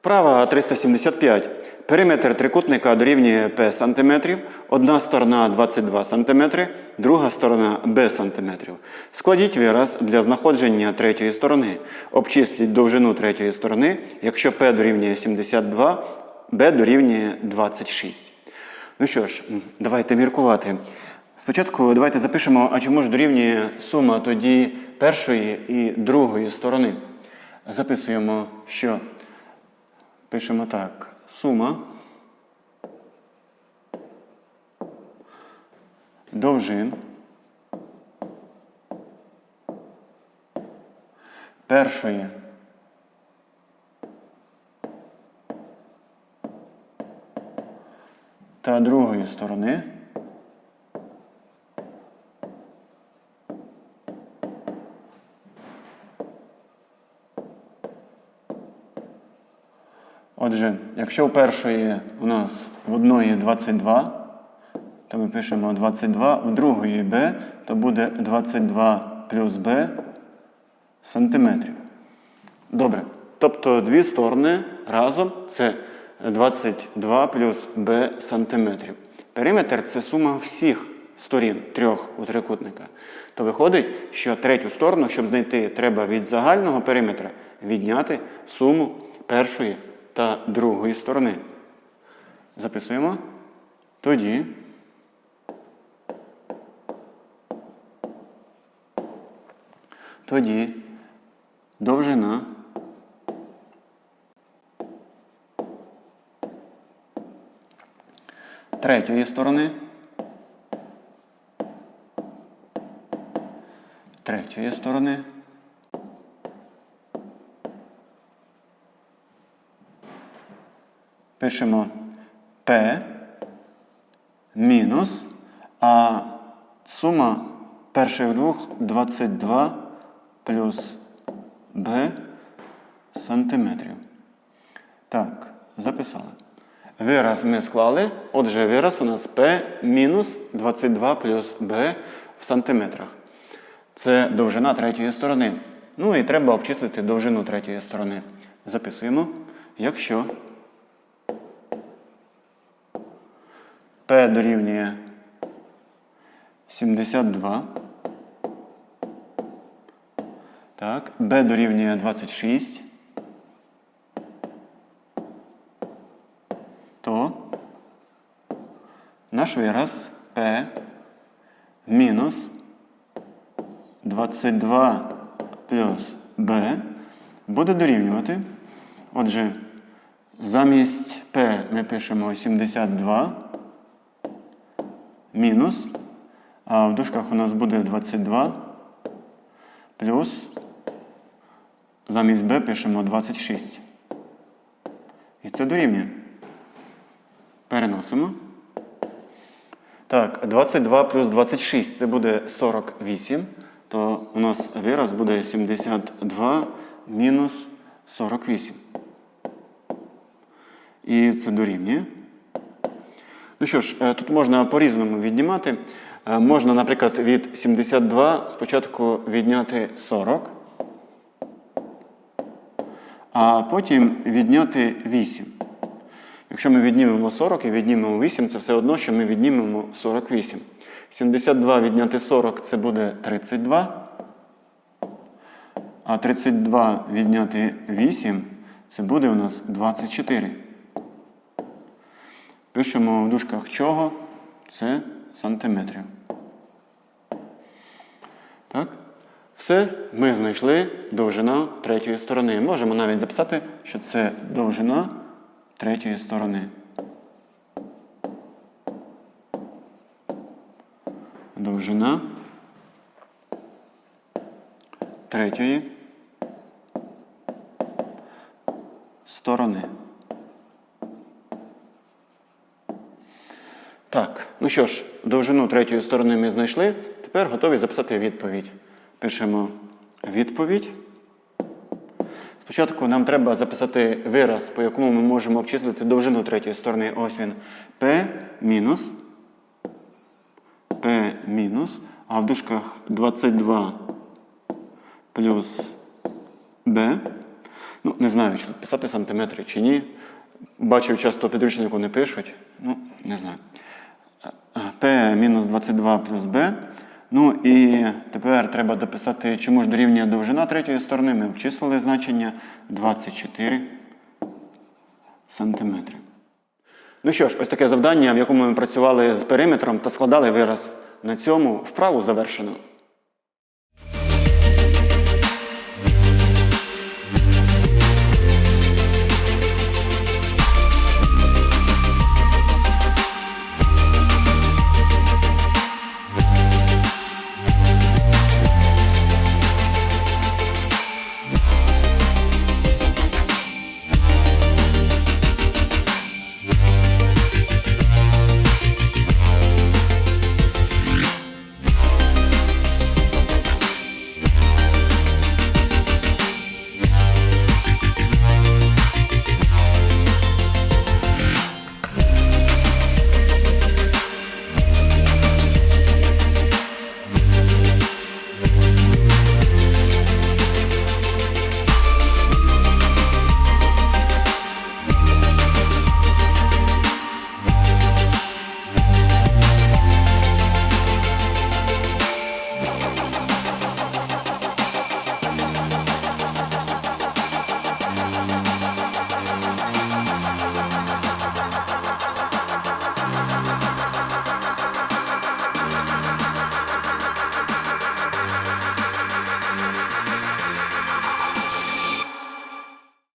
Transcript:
Вправа 375. Периметр трикутника дорівнює P см, одна сторона 22 см, друга сторона B см. Складіть вираз для знаходження третьої сторони. Обчисліть довжину третьої сторони, якщо P дорівнює 72, B дорівнює 26. Ну що ж, давайте міркувати. Спочатку давайте запишемо, а чому ж дорівнює сума тоді першої і другої сторони. Записуємо, що Пишемо так. Сума. Довжин. Першої. Та другої сторони Отже, якщо у першої у нас в одної 22, то ми пишемо 22, в другої b, то буде 22 плюс b сантиметрів. Добре. Тобто дві сторони разом це 22 плюс b сантиметрів. Периметр це сума всіх сторін трьох у трикутника. То виходить, що третю сторону, щоб знайти, треба від загального периметра відняти суму першої та другої сторони. Записуємо. Тоді. Тоді. Довжина. Третьої сторони. Третьої сторони пишемо P мінус, а сума перших двох 22 плюс B сантиметрів. Так, записали. Вираз ми склали. Отже, вираз у нас P мінус 22 плюс B в сантиметрах. Це довжина третьої сторони. Ну і треба обчислити довжину третьої сторони. Записуємо. Якщо P дорівнює 72. Так, B дорівнює 26. То наш вираз P мінус 22 плюс B буде дорівнювати. Отже, замість P ми пишемо 72 мінус, а в дужках у нас буде 22 плюс, замість b пишемо 26. І це дорівнює. Переносимо. Так, 22 плюс 26 це буде 48. То у нас вираз буде 72 мінус 48. І це дорівнює. Ну що ж, е, тут можна по-різному віднімати. Е, Можна, наприклад, від 72 спочатку відняти 40, а потім відняти 8. Якщо ми віднімемо 40 і віднімемо 8, це все одно, що ми віднімемо 48. 72 відняти 40 це буде 32. А 32 відняти 8 це буде у нас 24. Пишемо в дужках чого? Це сантиметрів. Так? Все, ми знайшли довжина третьої сторони. Можемо навіть записати, що це довжина третьої сторони. Довжина третьої сторони. Так, ну що ж, довжину третьої сторони ми знайшли. Тепер готові записати відповідь. Пишемо відповідь. Спочатку нам треба записати вираз, по якому ми можемо обчислити довжину третьої сторони. Ось він. P мінус. P мінус. А в дужках 22 плюс B. Ну, не знаю, чи тут писати сантиметри чи ні. Бачив, часто підручнику не пишуть. Ну, не знаю. P мінус 22 плюс B. Ну і тепер треба дописати, чому ж дорівнює довжина третьої сторони. Ми обчислили значення 24 сантиметри. Ну що ж, ось таке завдання, в якому ми працювали з периметром та складали вираз. На цьому вправу завершено.